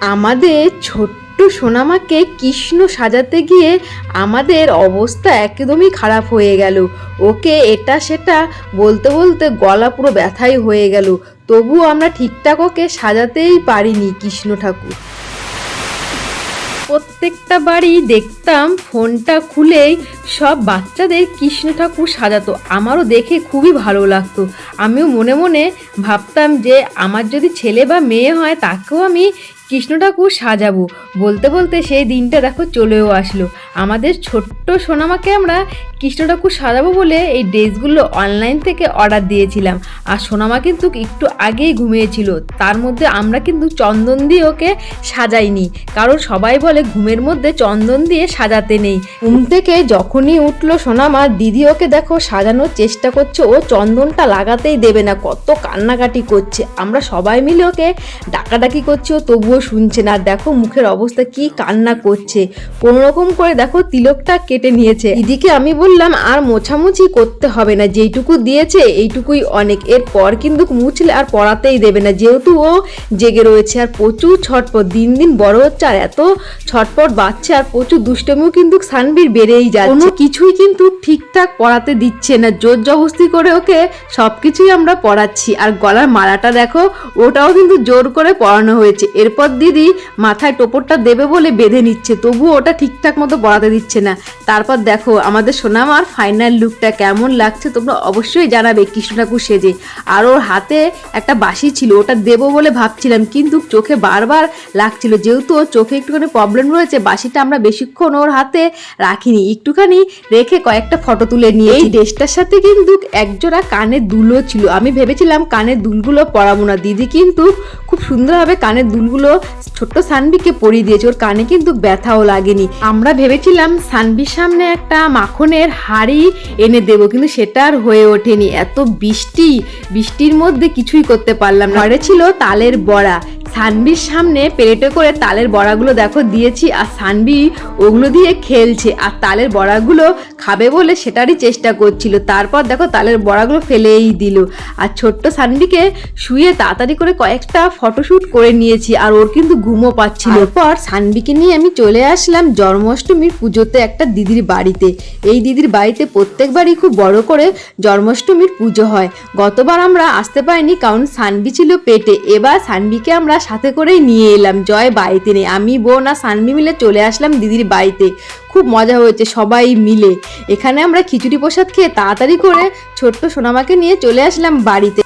আমাদের ছোট্ট সোনামাকে কৃষ্ণ সাজাতে গিয়ে আমাদের অবস্থা একদমই খারাপ হয়ে গেল। ওকে এটা সেটা বলতে বলতে গলা পুরো ব্যথাই হয়ে গেল। তবুও আমরা ঠিকঠাক ওকে সাজাতেই পারিনি কৃষ্ণ ঠাকুর। প্রত্যেকটা বাড়ি দেখতাম ফোনটা খুলেই সব বাচ্চাদের কৃষ্ণ ঠাকুর সাজাতো। আমারও দেখে খুবই ভালো লাগতো। আমিও মনে মনে ভাবতাম যে আমার যদি ছেলে বা মেয়ে হয় তাকেও আমি কৃষ্ণ ঠাকুর সাজাবো। বলতে বলতে সেই দিনটা দেখো চলেও আসলো। আমাদের ছোট্ট সোনামাকে আমরা কৃষ্ণ ঠাকুর সাজাবো বলে এই ড্রেসগুলো অনলাইন থেকে অর্ডার দিয়েছিলাম। আর সোনামা কিন্তু একটু আগেই ঘুমিয়েছিল। তার মধ্যে আমরা কিন্তু চন্দন দিয়ে ওকে সাজাইনি। কারণ সবাই বলে ঘুমের মধ্যে চন্দন দিয়ে সাজাতে নেই। ঘুম থেকে যখনই উঠল সোনামা, দিদি, ওকে দেখো, সাজানোর চেষ্টা করছে। ও চন্দনটা লাগাতেই দেবে না। কত কান্নাকাটি করছে। আমরা সবাই মিলে ওকে ডাকাডাকি করছি। ও তবুও শুনছে না। দেখো মুখের অবস্থা, কি কান্না করছে। কোনো রকম করে দেখো তিলকটা কেটে নিয়েছে। দিদিকে আমি বললাম, আর মোছামুছি করতে হবে না, যেইটুকু দিয়েছে এইটুকুই অনেক। এরপর কিন্তু মুছলে আর পড়াতেই দেবে না, যেহেতু ও জেগে রয়েছে আর প্রচুর ছটপট, দিন দিন বড় হচ্ছে আর এত ছটপট বাচ্চা আর প্রচুর দুষ্টমিও কিন্তু সানবির বেড়েই যায় কোনো কিছুই কিন্তু ঠিকঠাক পড়াতে দিচ্ছে না, জোর জবস্তি করে ওকে সবকিছুই আমরা পড়াচ্ছি। আর গলার মালাটা দেখো, ওটাও কিন্তু জোর করে পড়ানো হয়েছে। এরপর দিদি মাথায় টোপরটা দেবে বলে বেঁধে নিচ্ছে, তবুও ওটা ঠিকঠাক মতো পড়াতে দিচ্ছে না। তারপর দেখো, আমাদের সোনামার ফাইনাল লুকটা কেমন লাগছে তোমরা অবশ্যই জানাবে। কৃষ্ণ ঠাকুর সেজে। আর ওর হাতে একটা বাসি ছিল, ওটা দেবো বলে ভাবছিলাম, কিন্তু চোখে বারবার লাগছিল। যেহেতু ওর চোখে একটুখানি প্রবলেম রয়েছে বাসিটা আমরা বেশিক্ষণ ওর হাতে রাখিনি। একটুখানি রেখে কয়েকটা ফটো তুলে নিয়ে এই ড্রেসটার সাথে কিন্তু একজোড়া কানের দুলও ছিল। আমি ভেবেছিলাম কানের দুলগুলো পরাবো না। দিদি কিন্তু খুব সুন্দরভাবে কানের দুলগুলো ছোট্ট সানবিকে পরিয়ে দিয়েছে। ওর কানে কিন্তু ব্যথাও লাগেনি। আমরা ভেবেছিলাম সানবির সামনে একটা মাখনের হাড়ি এনে দেব, কিন্তু সেটা আর হয়ে ওঠেনি। এত বৃষ্টি, বৃষ্টির মধ্যে কিছুই করতে পারলাম না। ছিল তালের বড়া। সানবির সামনে প্লেটে করে তালের বড়াগুলো দেখো দিয়েছি আর সানবি ওগুলো দিয়ে খেলছে। আর তালের বড়াগুলো খাবে বলে সেটারই চেষ্টা করছিল। তারপর দেখো তালের বড়াগুলো ফেলেই দিল। আর ছোট্ট সানবিকে শুয়ে তাড়াতাড়ি করে কয়েকটা ফটোশ্যুট করে নিয়েছি আর ওর কিন্তু ঘুমও পাচ্ছিল। পর সানবিকে নিয়ে আমি চলে আসলাম জন্মাষ্টমীর পুজোতে একটা দিদির বাড়িতে। এই দিদির বাড়িতে প্রত্যেকবারই খুব বড় করে জন্মাষ্টমীর পুজো হয়। গতবার আমরা আসতে পারিনি কারণ সানবি ছিল পেটে। এবার সানবিকে আমরা সাথে করেই নিয়ে এলাম। জয় বাড়িতে নেই। আমি বোন আর সানমি মিলে চলে আসলাম দিদির বাড়িতে। খুব মজা হয়েছে সবাই মিলে। এখানে আমরা খিচুড়ি প্রসাদ খেয়ে তাড়াতাড়ি করে ছোট্ট সোনামাকে নিয়ে চলে আসলাম বাড়িতে।